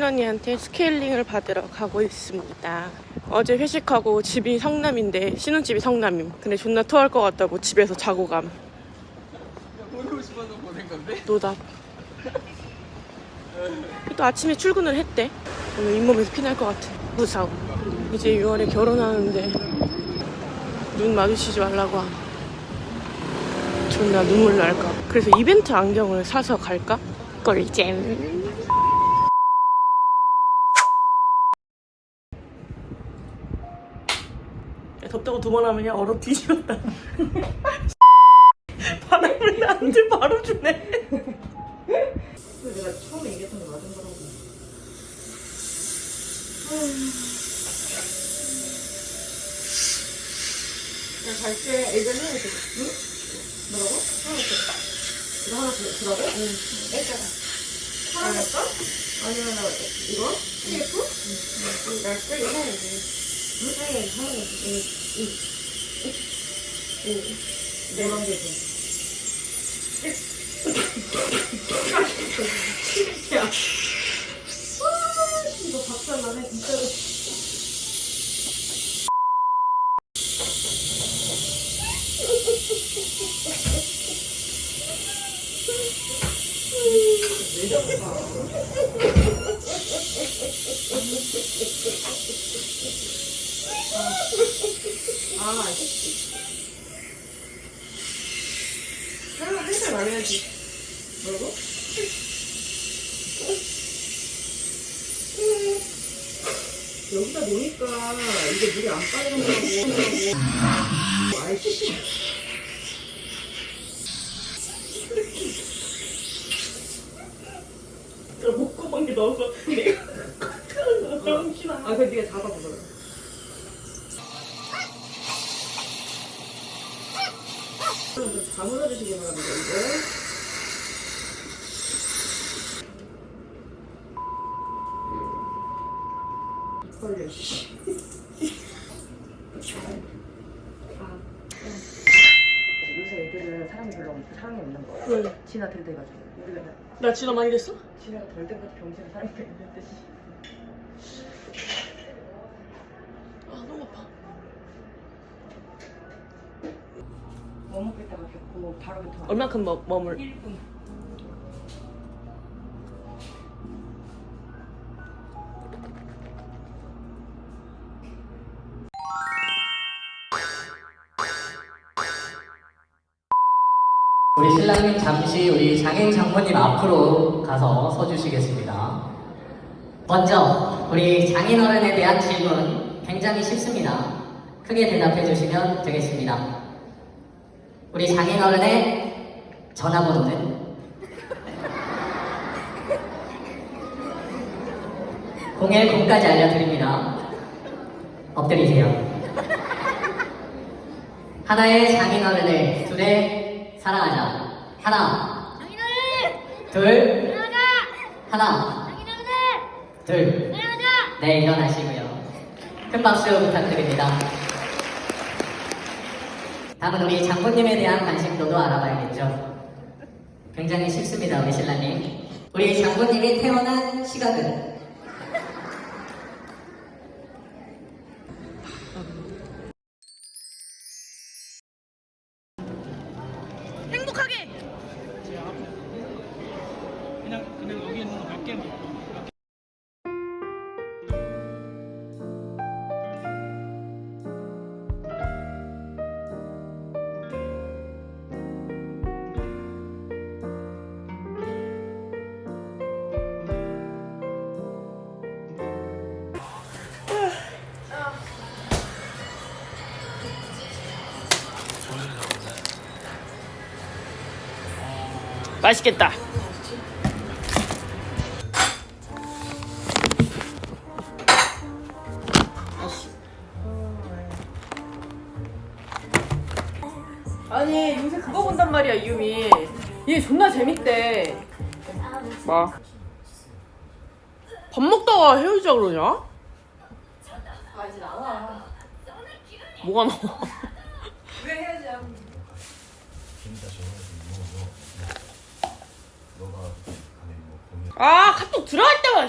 신언니한테 스케일링을 받으러 가고 있습니다. 어제 회식하고 집이 성남인데 신혼집이 성남임. 근데 존나 토할 것 같다고 집에서 자고 감. 노답. 또 아침에 출근을 했대. 오늘 잇몸에서 피날 것 같아. 무서워. 이제 6월에 결혼하는데 눈 마주치지 말라고 함. 존나 눈물 날까. 그래서 이벤트 안경을 사서 갈까? 꿀잼. 야, 덥다고 두 번 하면 야 얼어 뒤집었다. 바람을 나한테 바로 주네. 내가 처음에 얘기했던 게 맞은 거라고. 갈때 예전에 해야지. 뭐라고? 하나 더. 이거 하나 더 주라고? 응. 했잖아. 하나 할까? 아니면 나 이거? TF? 응. 나 쓰기 해야지. 응? 아니, 하나 더. 응. 응. 응. 내만 개 줘. 야. 이거 박살 나네, 진짜로. 아, 하나 한살 말해야지. 뭐라고? 여기다 놓으니까 이게 물이 안 빠져나가고. 저 목구멍에 넣어서 내가 너무. 아, 그 네가 잡아보자. 좀 잠을 해주시기 바랍니다, 이제. 걸려, 요새 애들은 사람이 별로 없, 사람이 없는 거야. 왜? 진화 될 돼가지고. 우리가 나- 나 진화 많이 됐어? 진화가 덜 때까지 병실에 사람이 있는데, 씨. 뭐 먹겠다가 됐고, 바로부터. 얼마큼 머, 머물? 1분. 우리 신랑님 잠시 우리 장인 장모님 앞으로 가서 서주시겠습니다. 먼저 우리 장인 어른에 대한 질문 굉장히 쉽습니다. 크게 대답해 주시면 되겠습니다. 우리 장인 어른의 전화번호는 010까지 알려드립니다. 엎드리세요. 하나의 장인 어른을 둘의 사랑하자. 하나. 둘. 하나. 둘. 네, 일어나시고요. 큰 박수 부탁드립니다. 다음은 우리 장모님에 대한 관심도도 알아봐야겠죠. 굉장히 쉽습니다, 우리 신랑님. 우리 장모님이 태어난 시각은 맛있겠다. 아니 요새 그거 본단 말이야 이유미. 얘 존나 재밌대. 뭐? 밥 먹다가 헤어지자 그러냐? 아, 이제 나와. 뭐가 나와? 왜 아 카톡 들어갈 때만